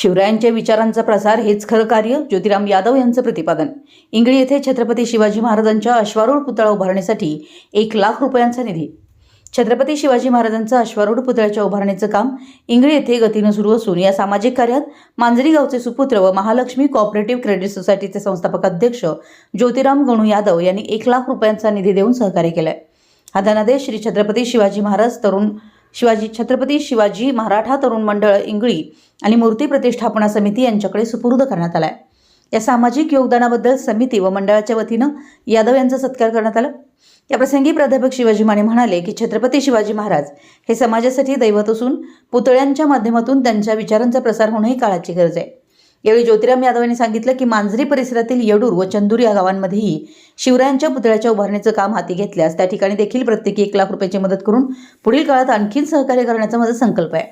शिवरायांच्या विचारांचा प्रसार हेच खरं कार्य? ज्योतिराम यादव यांचं प्रतिपादन. इंगळी येथे छत्रपती शिवाजी महाराजांच्या अश्वारूढ पुतळा उभारण्यासाठी एक लाख रुपयांचा निधी. छत्रपती शिवाजी महाराजांचं अश्वारूढ पुतळ्याच्या उभारणीचं काम इंगळी येथे गतीनं सुरू असून या सामाजिक कार्यात मांजरी गावचे सुपुत्र व महालक्ष्मी कॉपरेटिव्ह क्रेडिट सोसायटीचे संस्थापक अध्यक्ष ज्योतिराम गणू यादव यांनी एक लाख रुपयांचा निधी देऊन सहकार्य केलाय. हा धनादेश श्री छत्रपती शिवाजी महाराज तरुण शिवाजी छत्रपती शिवाजी मराठा तरुण मंडळ इंगळी आणि मूर्ती प्रतिष्ठापना समिती यांच्याकडे सुपूर्द करण्यात आला आहे या सामाजिक योगदानाबद्दल समिती व मंडळाच्या वतीनं यादव यांचा सत्कार करण्यात आला. याप्रसंगी प्राध्यापक शिवाजी माने म्हणाले की छत्रपती शिवाजी महाराज हे समाजासाठी दैवत असून पुतळ्यांच्या माध्यमातून त्यांच्या विचारांचा प्रसार होणं ही काळाची गरज आहे. यावेळी ज्योतिराम यादव यांनी सांगितलं की मांजरी परिसरातील येडूर व चंदूर या गावांमध्येही शिवरायांच्या पुतळ्याच्या उभारणीचं काम हाती घेतल्यास त्या ठिकाणी देखील प्रत्येकी एक लाख रुपयाची मदत करून पुढील काळात आणखीन सहकार्य करण्याचा माझा संकल्प आहे.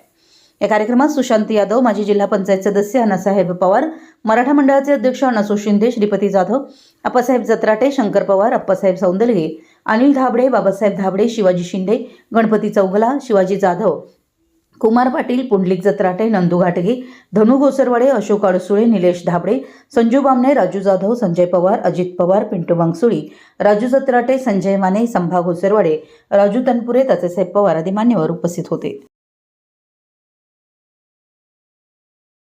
या कार्यक्रमात सुशांत यादव माजी जिल्हा पंचायत सदस्य अण्णासाहेब पवार मराठा मंडळाचे अध्यक्ष अण्णासो शिंदे श्रीपती जाधव अप्पासाहेब जत्राटे शंकर पवार अप्पासाहेब सौंदलगे अनिल धाबडे बाबासाहेब धाबडे शिवाजी शिंदे गणपती चौगला शिवाजी जाधव कुमार पाटील पुंडलिक जत्राटे नंदू घाटगे धनु घोसरवाडे अशोक अडसुळे निलेश धाबडे संजू बामणे राजू जाधव संजय पवार अजित पवार पिंटू वांगसुळी राजू जत्राटे संजय माने संभा घोसरवाडे राजू तनपुरे तसेसाहेब पवार आदी मान्यवर उपस्थित होते.